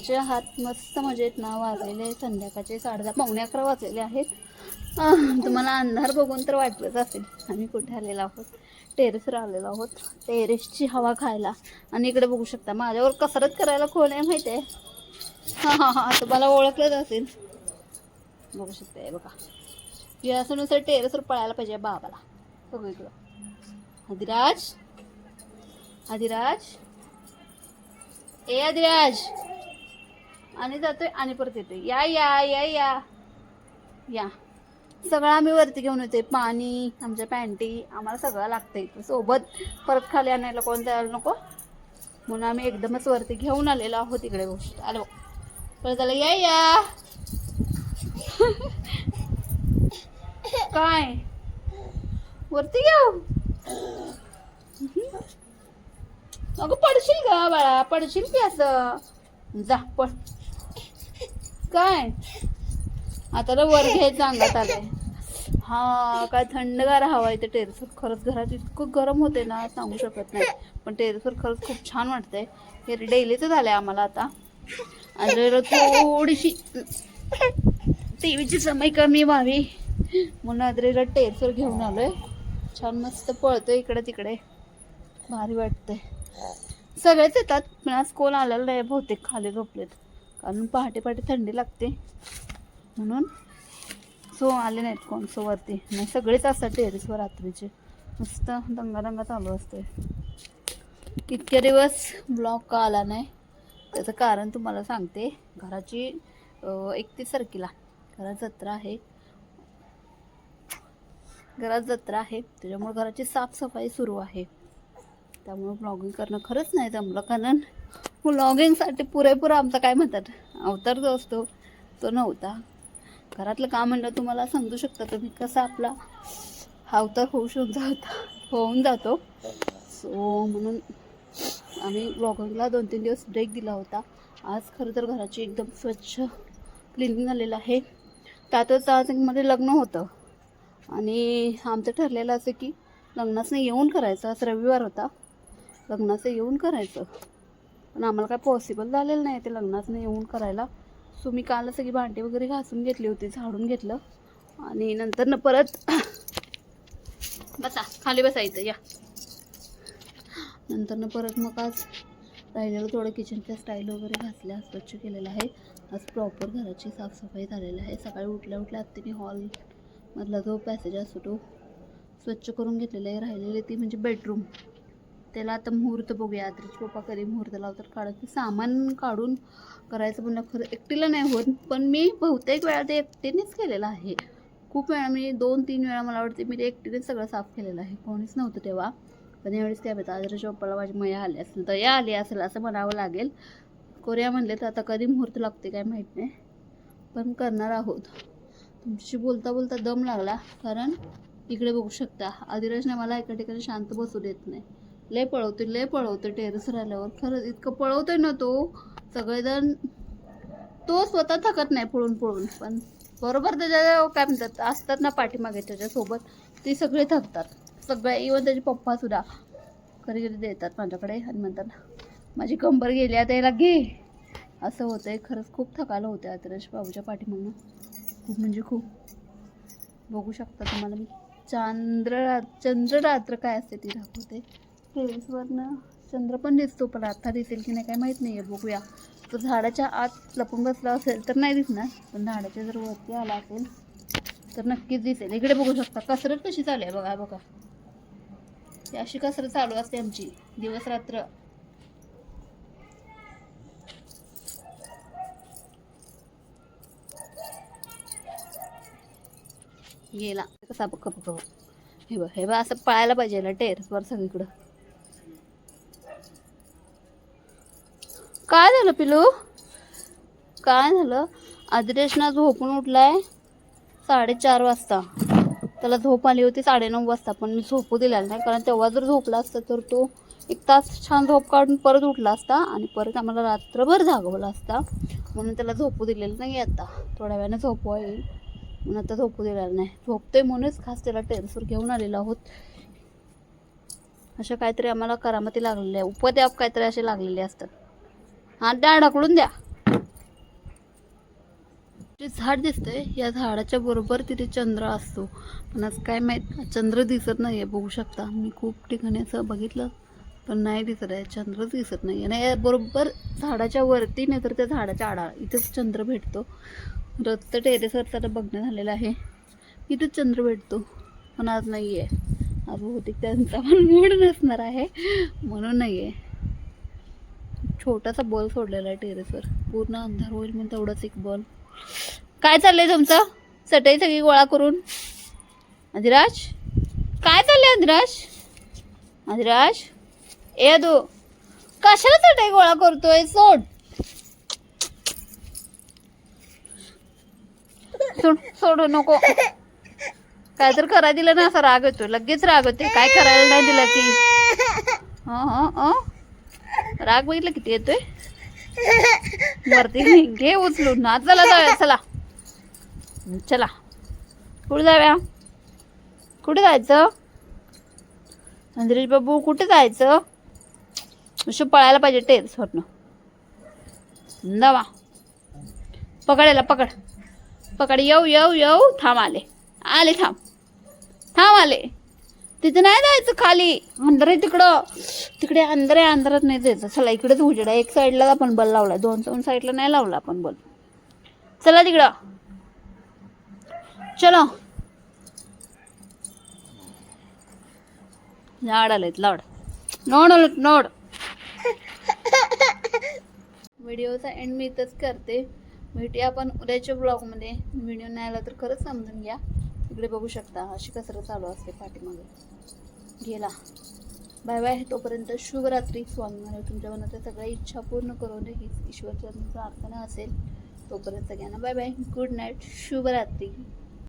संध्याकाळचे हात मस्त मजेत ना वाजलेले आहेत. संध्याकाळचे साडे दहा पावणे अकरा वाजलेले आहेत. तुम्हाला अंधार बघून तर वाटलंच असेल. आम्ही कुठे आलेलो आहोत? टेरेसवर आलेलो आहोत. टेरेसची हवा खायला. आणि इकडे बघू शकता माझ्यावर कसरत करायला कोण आहे माहिती आहे? हां हां हां तुम्हाला ओळखलंच असेल. बघू शकता बघा. यासनुसार टेरेसवर पळायला पाहिजे बाबाला. बघू इकडं. अधिराज अधिराज ए अधिराज आणि जातोय आणि परत येतोय. या या या या. या. सगळं आम्ही वरती घेऊन येतोय. पाणी आमच्या पॅन्टी आम्हाला सगळं लागतंय. सोबत परत खाली आणायला कोण तयार नको? म्हणून आम्ही एकदमच वरती घेऊन आलेलो आहोत इकडे गोष्ट. आलो. परत झालं या या. काय? वरती घेऊ अगं पडशील का बाळा. पडशील की असं? जा पड. काय? आता तर वर घ्यायचं अंगात आलंय. हा काय थंडगार हवा आहे टेरेसवर. खरंच घरात इतकं गरम होते ना सांगू शकत नाही. पण टेरेसवर खरंच खूप छान वाटतंय. हे डेलीचं झालंय आम्हाला आता. आणि थोडीशी टी व्हीची समय कमी व्हावी. म्हणून आदरेला टेरेसवर घेऊन आलोय. छान मस्त पळतोय इकडे तिकडे. भारी वाटतंय. सगळेच येतात पण आज कोण आलेलं नाही बहुतेक. खाली झोपलेत. कारण पहाटे पहाटे थंडी लागते. म्हणून सो आले नाहीत कोण सो वरती. नाही सगळेच असतात टेरेसवर रात्रीचे. मस्त दंगा दंगा चालू असते इतके दिवस ब्लॉग का आला नाही? त्याचं कारण तुम्हाला सांगते. घराची एकतीस तारखेला घरात जत्रा आहे. घरात जत्रा आहे. त्याच्यामुळे घराची साफसफाई सुरू आहे. त्यामुळे ब्लॉगिंग करणं खरंच नाही जमलं. कारण ब्लॉगिंगसाठी पुरेपूर आमचा काय म्हणतात? अवतार जो असतो तो नव्हता. घरातलं काम म्हणलं तुम्हाला समजू शकता तुम्ही कसा आपला अवतार होऊ शक जाता होऊन जातो. सो म्हणून आम्ही ब्लॉगिंगला दोन तीन दिवस ब्रेक दिला होता. आज खरं तर घराची एकदम स्वच्छ क्लिनिंग झालेलं आहे. त्यातच आज मध्ये लग्न होतं. आणि आमचं ठरलेलं असं की लग्नाचं येऊन करायचं. आज रविवार होता. लग्नाचं येऊन करायचं. पण आम्हाला काय पॉसिबल झालेलं नाही ते लग्नाचं येऊन करायला. सो मी काल सगळी भांडी वगैरे घासून घेतली होती झाडून घेतलं. आणि नंतर न परत बसा खाली बसायचं या. नंतर न परत मग आज राहिलेलं थोडं किचनच्या स्टाईल वगैरे घासल्या स्वच्छ केलेलं आहे. आज प्रॉपर घराची साफसफाई झालेली आहे. सकाळी उठल्या उठल्या आत्ताने हॉलमधला जो पॅसेज असतो तो स्वच्छ करून घेतलेला आहे. राहिलेली ती म्हणजे बेडरूम त्याला आता मुहूर्त बघूया. आत्रीचे पप्पा कधी मुहूर्त लावतात काढत ते सामान काढून करायचं म्हणलं खरं एकटीला नाही होत पण मी बहुतेक वेळा ते एकटीनेच केलेलं आहे. खूप वेळा मी दोन तीन वेळा मला वाटते मी ते एकटीनेच सगळं साफ केलेलं आहे. कोणीच नव्हतं तेव्हा. पण यावेळेस काय माहिती आदरीच्या पप्पाला माझी मया आली असेल दया आली असेल असं म्हणावं लागेल. कोरिया म्हणले तर आता कधी मुहूर्त लागते काय माहीत नाही. पण करणार आहोत. तुमच्याशी बोलता बोलता दम लागला. कारण इकडे बघू शकता आदिराजने मला एका ठिकाणी शांत बसू देत नाही. लय पळवतोय लय पळवतोय टेरेसवर आल्यावर खरंच इतकं पळवतोय ना तो सगळेजण तो स्वतः थकत नाही पळून पळून. पण बरोबर त्याच्या काय म्हणतात असतात ना पाठीमागे त्याच्यासोबत ते सगळे थकतात. सगळे इवन त्याचे पप्पा सुद्धा. कधी कधी देतात माझ्याकडे आणि म्हणतात माझी कंबर गेली आता याला घे. असं होतंय. खरंच खूप थकायला होतं आतिराज बाबूच्या पाठीमागून. खूप म्हणजे खूप. बघू शकता तुम्हाला मी. चांद्र चंद्र रात्र काय असते ती दाखवते. टेरेसवरनं चंद्र पण दिसतो पण आत्ता दिसेल की नाही काय माहीत नाही आहे बघूया. तो झाडाच्या आत लपून बसला असेल तर नाही दिसणार. पण झाडाच्या जर वरती आला असेल तर नक्कीच दिसेल. इकडे बघू शकता कसरत कशी चालू आहे बघा बघा. अशी कसरत चालू असते आमची. दिवस रात्र. गेला कसा बघ बघ. हे बघ हे बघ असं पाळायला पाहिजे ना टेरेसवर सगळीकडं. काय झालं पिलू? काय झालं? आदिरेशना झोपून उठलाय साडेचार वाजता. त्याला झोप आली होती साडेनऊ वाजता पण मी झोपू दिला नाही कारण तेव्हा जर झोपला असता तर तो एक तास छान झोप काढून परत उठला असता आणि परत आम्हाला रात्रभर जागवला असता. म्हणून त्याला झोपू दिलेलं नाही आता. थोड्या वेळाने झोपवा येईल. म्हणून आता झोपू दिलेलं नाही. झोपतोय म्हणूनच खास त्याला टेरेसवर घेऊन आलेलो आहोत. अशा काहीतरी आम्हाला करामती लागलेल्या आहे उपद्याप काहीतरी असे लागलेले असतात. हात द्या ढकलून द्या. जे झाड दिसतंय या झाडाच्या बरोबर तिथे चंद्र असतो. पण आज काय माहीत चंद्र दिसत नाही आहे बघू शकता. मी खूप ठिकाणी असं बघितलं पण नाही दिसत आहे. चंद्रच दिसत नाही आणि या बरोबर झाडाच्या वरती नाही तर त्या झाडाच्या आडा इथंच चंद्र भेटतो. रस्ते टेरेसवर त्याला बघणं झालेलं आहे. इथंच चंद्र भेटतो. पण आज नाही आहे आज बहुतेक त्यांचा पण मूड नसणार आहे. म्हणून नाही आहे छोटासा बॉल सोडलेला आहे टेरेसवर. पूर्ण अंधार होईल म्हणून तेवढाच एक बॉल. काय चाललंय तुमचं? चटई सगळी गोळा करून. अधिराज काय चाललंय अधिराज अधिराज ए तू कशाला चटई गोळा करतोय? सोड. सोड सोडू नको. काय तर करायला दिलं ना असा राग येतो लगेच राग होते काय करायला नाही दिलं की. हं हं हं राग बघितलं किती येतोय? वरती घे उचलून. ना चला जाऊया चला. चला. कुठे जाऊया? कुठे जायचं? अंजरीश बाबू कुठे जायचं? अशी पळायला पाहिजे टेरेसवरनं नवा पकडायला पकड. पकड. येऊ येऊ येऊ. थांब आले. आले थांब. थांब आले. तिथे नाही जायचं खाली. अंधार आहे तिकडं. तिकडे अंधार आहे अंधारात नाही जायचं. चला इकडेच उजेड आहे एक साईडला आपण बल लावला दोन दोन साईडला नाही लावला आपण बल. चला तिकडं. चलो. झाड आलेत लाड नोड आलेत नोड. व्हिडिओचा एंड मी इथंच करते. भेटूया आपण उद्याच्या ब्लॉगमध्ये व्हिडिओ नाही आला तर खरंच समजून घ्या. इकडे बघू शकता अशी कसरत चालू असते पाठीमागे. गेला. बाय बाय तोपर्यंत शुभरात्री स्वामी. महाराज तुमच्या मनातल्या सगळ्या इच्छा पूर्ण करून हीच ईश्वरचरणी प्रार्थना असेल तोपर्यंत सगळ्यांना बाय बाय. गुड नाईट शुभरात्री.